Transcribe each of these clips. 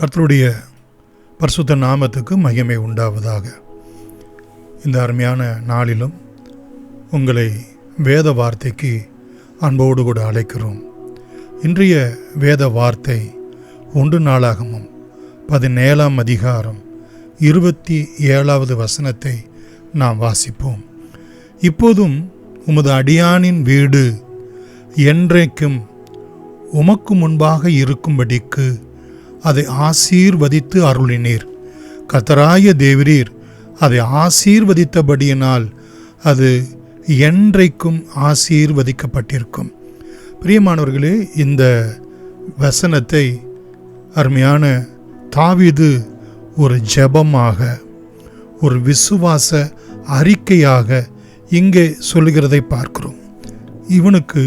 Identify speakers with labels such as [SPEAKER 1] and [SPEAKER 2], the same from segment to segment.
[SPEAKER 1] கர்த்தருடைய பரிசுத்த நாமத்துக்கு மகிமை உண்டாவதாக. இந்த அருமையான நாளிலும் உங்களை வேத வார்த்தைக்கு அன்போடு கூட அழைக்கிறோம். இன்றைய வேத வார்த்தை ஒன்று நாளாகமும் பதினேழாம் அதிகாரம் இருபத்தி ஏழாவது வசனத்தை நாம் வாசிப்போம். இப்போதும் உமது அடியானின் வீடு என்றைக்கும் உமக்கு முன்பாக இருக்கும்படிக்கு அதை ஆசீர்வதித்து அருளினீர். கத்தராய தேவரீர் அதை ஆசீர்வதித்தபடியினால் அது என்றைக்கும் ஆசீர்வதிக்கப்பட்டிருக்கும். பிரியமானவர்களே இந்த வசனத்தை அருமையான தாவீது ஒரு ஜெபமாக ஒரு விசுவாச அறிக்கையாக இங்கே சொல்லுகிறதை பார்க்கிறோம். இவனுக்கு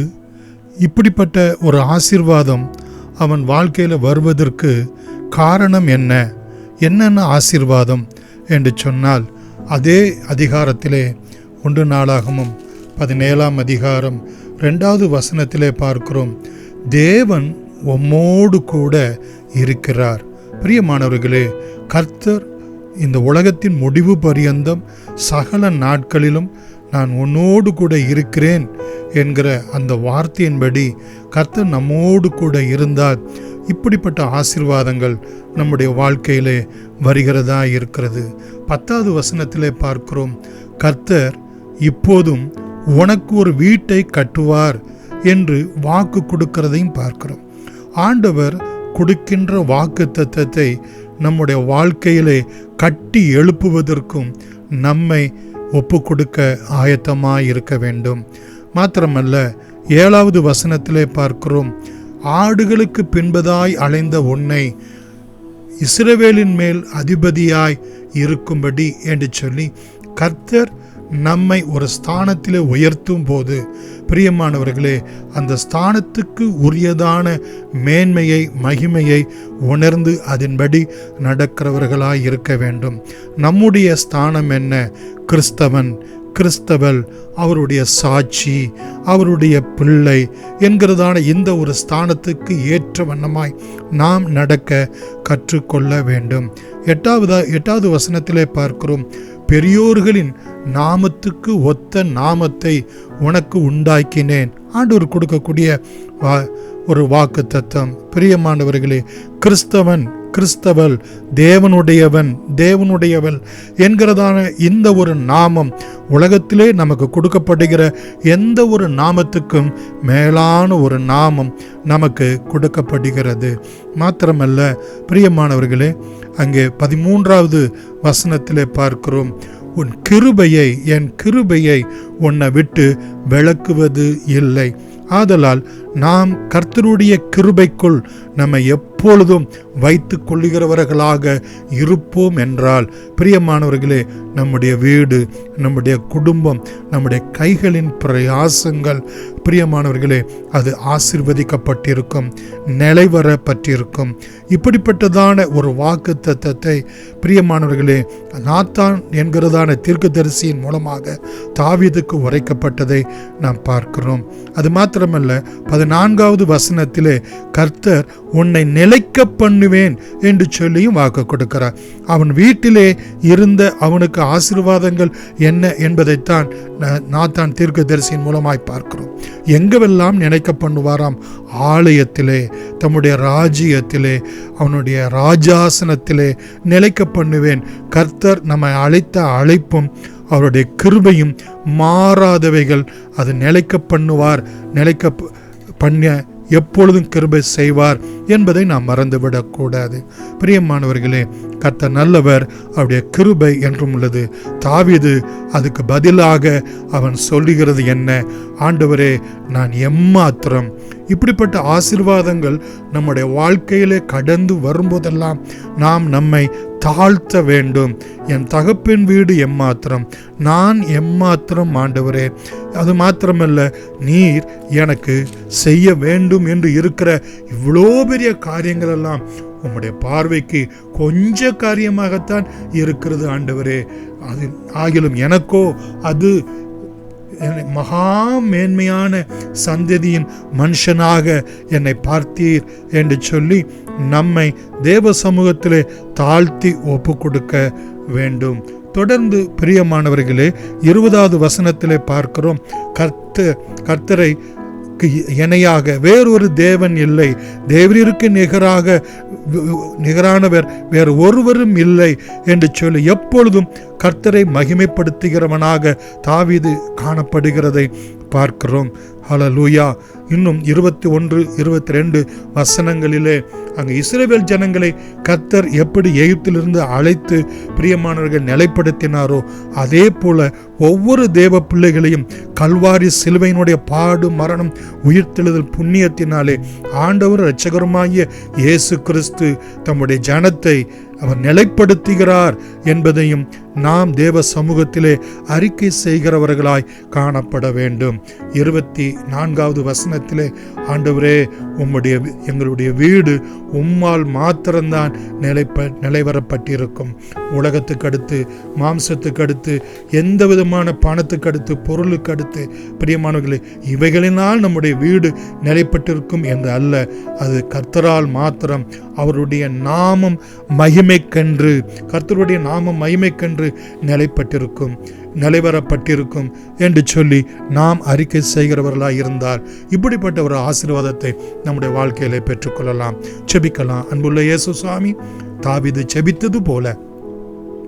[SPEAKER 1] இப்படிப்பட்ட ஒரு ஆசீர்வாதம் அவன் வாழ்க்கையில் வருவதற்கு காரணம் என்ன? என்னென்ன ஆசீர்வாதம்? என்று சொன்னால் அதே அதிகாரத்திலே ஒன்று நாளாகமும் பதினேழாம் அதிகாரம் ரெண்டாவது வசனத்திலே பார்க்கிறோம். தேவன் உம்மோடு கூட இருக்கிறார். பிரியமானவர்களே கர்த்தர் இந்த உலகத்தின் முடிவு பரியந்தம் சகல நாட்களிலும் நான் உன்னோடு கூட இருக்கிறேன் என்கிற அந்த வார்த்தையின்படி கர்த்தர் நம்மோடு கூட இருந்தால் இப்படிப்பட்ட ஆசீர்வாதங்கள் நம்முடைய வாழ்க்கையிலே வருகிறதா இருக்கிறது. பத்தாவது வசனத்திலே பார்க்கிறோம் கர்த்தர் இப்போதும் உனக்கு ஒரு வீட்டை கட்டுவார் என்று வாக்கு கொடுக்கிறதையும் பார்க்கிறோம். ஆண்டவர் கொடுக்கின்ற வாக்கு தத்தத்தை நம்முடைய வாழ்க்கையிலே கட்டி எழுப்புவதற்கும் நம்மை ஒப்பு கொடுக்க ஆயத்தமாக இருக்க வேண்டும் மாத்திரமல்ல ஏழாவது வசனத்திலே பார்க்கிறோம் ஆடுகளுக்கு பின்பதாய் அலைந்த உன்னை இஸ்ரவேலின் மேல் அதிபதியாய் இருக்கும்படி என்று சொல்லி கர்த்தர் நம்மை ஒரு ஸ்தானத்தில் உயர்த்தும் போது பிரியமானவர்களே அந்த ஸ்தானத்துக்கு உரியதான மேன்மையை மகிமையை உணர்ந்து அதன்படி நடக்கிறவர்களாய் இருக்க வேண்டும். நம்முடைய ஸ்தானம் என்ன? கிறிஸ்தவன் கிறிஸ்தவல் அவருடைய சாட்சி அவருடைய பிள்ளை என்கிறதான இந்த ஒரு ஸ்தானத்துக்கு ஏற்ற வண்ணமாய் நாம் நடக்க கற்றுக்கொள்ள வேண்டும். எட்டாவதா எட்டாவது வசனத்திலே பார்க்கிறோம் பெரியோர்களின் நாமத்துக்கு ஒத்த நாமத்தை உனக்கு உண்டாக்கினேன். ஆண்டவர் கொடுக்கக்கூடிய வா ஒரு வாக்கு தத்தம் பிரியமானவர்களே கிறிஸ்தவன் கிறிஸ்தவள் தேவனுடையவன் தேவனுடையவள் என்கிறதான இந்த ஒரு நாமம் உலகத்திலே நமக்கு கொடுக்கப்படுகிற எந்த ஒரு நாமத்துக்கும் மேலான ஒரு நாமம் நமக்கு கொடுக்கப்படுகிறது. மாத்திரமல்ல பிரியமானவர்களே அங்கே பதிமூன்றாவது வசனத்திலே பார்க்கிறோம். உன் கிருபையை என் கிருபையை உன்னை விட்டு விளக்குவது இல்லை. ஆதலால் நாம் கர்த்தருடைய கிருபைக்குள் நம்மை எப்பொழுதும் வைத்து கொள்ளுகிறவர்களாக இருப்போம் என்றால் பிரியமானவர்களே நம்முடைய வீடு நம்முடைய குடும்பம் நம்முடைய கைகளின் பிரயாசங்கள் பிரியமானவர்களே அது ஆசிர்வதிக்கப்பட்டிருக்கும் நிலைவரப்பட்டிருக்கும். இப்படிப்பட்டதான ஒரு வாக்கு தத்தத்தை பிரியமானவர்களே நாத்தான் என்கிறதான தீர்க்கதரிசியின் மூலமாக தாவீதுக்கு உரைக்கப்பட்டதை நாம் பார்க்கிறோம். அது மாத்திரமல்ல பதினான்காவது வசனத்திலே கர்த்தர் உன்னை நிலைக்க பண்ணுவேன் என்று சொல்லியும் வாக்கு கொடுக்கிறார். அவன் வீட்டிலே இருந்த அவனுக்கு ஆசீர்வாதங்கள் என்ன என்பதைத்தான் நாத்தான் தீர்க்கதரிசியின் மூலமாய் பார்க்கிறோம். எங்கவெல்லாம் நினைக்க பண்ணுவாராம் ஆலயத்திலே தம்முடைய ராஜ்யத்திலே அவனுடைய ராஜாசனத்திலே நிலைக்க பண்ணுவேன் கர்த்தர் நம்மை அழைத்த அழைப்பும் அவருடைய கிருபையும் மாறாதவைகள். அது நிலைக்க பண்ணுவார் நிலைக்க பண்ண எப்பொழுதும் கிருபை செய்வார் என்பதை நாம் மறந்துவிடக்கூடாது. பிரியமானவர்களே கத்த நல்லவர் அவருடைய கிருபை என்றும் உள்ளது. தாவிது அதுக்கு பதிலாக அவன் சொல்லுகிறது என்ன? ஆண்டவரே நான் எம்மாத்திரம்? இப்படிப்பட்ட ஆசிர்வாதங்கள் நம்முடைய வாழ்க்கையிலே கடந்து வரும்போதெல்லாம் நாம் நம்மை தாழ்த்த வேண்டும். என் தகப்பின் வீடு எம்மாத்திரம்? நான் எம்மாத்திரம் ஆண்டவரே? அது மாத்திரமல்ல நீர் எனக்கு செய்ய வேண்டும் என்று இருக்கிற இவ்வளோ பெரிய காரியங்கள் எல்லாம் உம்முடைய பார்வைக்கு கொஞ்ச காரியமாகத்தான் இருக்கிறது ஆண்டவரே. அது ஆகிலும் எனக்கோ அது மகா மேன்மையான சந்ததியின் மனுஷனாக என்னை பார்த்தீர் என்று சொல்லி நம்மை தேவ சமூகத்திலே தாழ்த்தி ஒப்பு கொடுக்க வேண்டும். தொடர்ந்து பிரியமானவர்களே இருபதாவது வசனத்திலே பார்க்கிறோம். கர்த்து கர்த்தரை இணையாக வேறொரு தேவன் இல்லை. தேவரிற்கு நிகராக நிகரானவர் வேறு ஒருவரும் இல்லை என்று சொல்லி எப்பொழுதும் கர்த்தரை மகிமைப்படுத்துகிறவனாக தாவிது காணப்படுகிறதை பார்க்கிறோம். ஹலலூயா இன்னும் இருபத்தி ஒன்று இருபத்தி ரெண்டு வசனங்களிலே அங்கு இஸ்ரேவேல் ஜனங்களை கத்தர் எப்படி எகிப்திலிருந்து அழைத்து பிரியமானவர்கள் நிலைப்படுத்தினாரோ அதே போல ஒவ்வொரு தேவ பிள்ளைகளையும் கல்வாரி சிலுவையினுடைய பாடு மரணம் உயிர்த்தெழுதல் புண்ணியத்தினாலே ஆண்டவர் இரட்சகருமாகிய இயேசு கிறிஸ்து தம்முடைய ஜனத்தை அவர் நிலைப்படுத்துகிறார் என்பதையும் நாம் தேவ சமூகத்திலே அறிக்கை செய்கிறவர்களாய் காணப்பட வேண்டும். இருபத்தி நான்காவது வசனத்திலே ஆண்டவரே உம்முடைய எங்களுடைய வீடு உம்மால் மாத்திரம்தான் நிலைப்ப நிலைவரப்பட்டிருக்கும். உலகத்துக்கு அடுத்து மாம்சத்துக்கு அடுத்து எந்த விதமான பணத்துக்கு அடுத்து பொருளுக்கு அடுத்து பிரியமானவர்களே இவைகளினால் நம்முடைய வீடு நிலைப்பட்டிருக்கும் என்று அல்ல. அது கர்த்தரால் மாத்திரம் அவருடைய நாமம் மகிமைக்கென்று கர்த்தருடைய நாமம் மகிமைக்கென்று நிலைப்பட்டிருக்கும். நிலைவரப்பட்டிருக்கும் என்று சொல்லி நாம் அறிக்கை செய்கிறவர்களாக இருந்தால் இப்படிப்பட்ட ஒரு ஆசீர்வாதத்தை நம்முடைய வாழ்க்கையில பெற்றுக்கொள்ளலாம். செபிக்கலாம். அன்புள்ள இயேசு சுவாமி தாவிது செபித்தது போல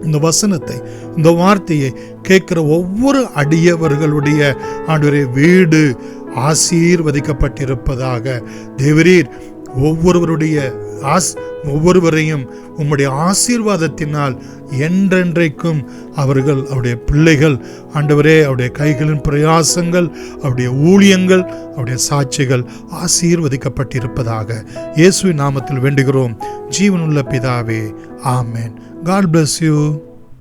[SPEAKER 1] இந்த வசனத்தை இந்த வார்த்தையை கேட்கிற ஒவ்வொரு அடியவர்களுடைய ஆண்டுரை வீடு ஆசீர்வதிக்கப்பட்டிருப்பதாக தேவரீர் ஒவ்வொருவருடைய ஆஸ் ஒவ்வொருவரையும் உம்முடைய ஆசீர்வாதத்தினால் என்றென்றைக்கும் அவர்கள் அவருடைய பிள்ளைகள் ஆண்டவரே அவருடைய கைகளின் பிரயாசங்கள் அவருடைய ஊழியங்கள் அவருடைய சாட்சிகள் ஆசீர்வதிக்கப்பட்டிருப்பதாக இயேசுவின் நாமத்தில் வேண்டுகிறோம். ஜீவனுள்ள பிதாவே ஆமேன். God bless you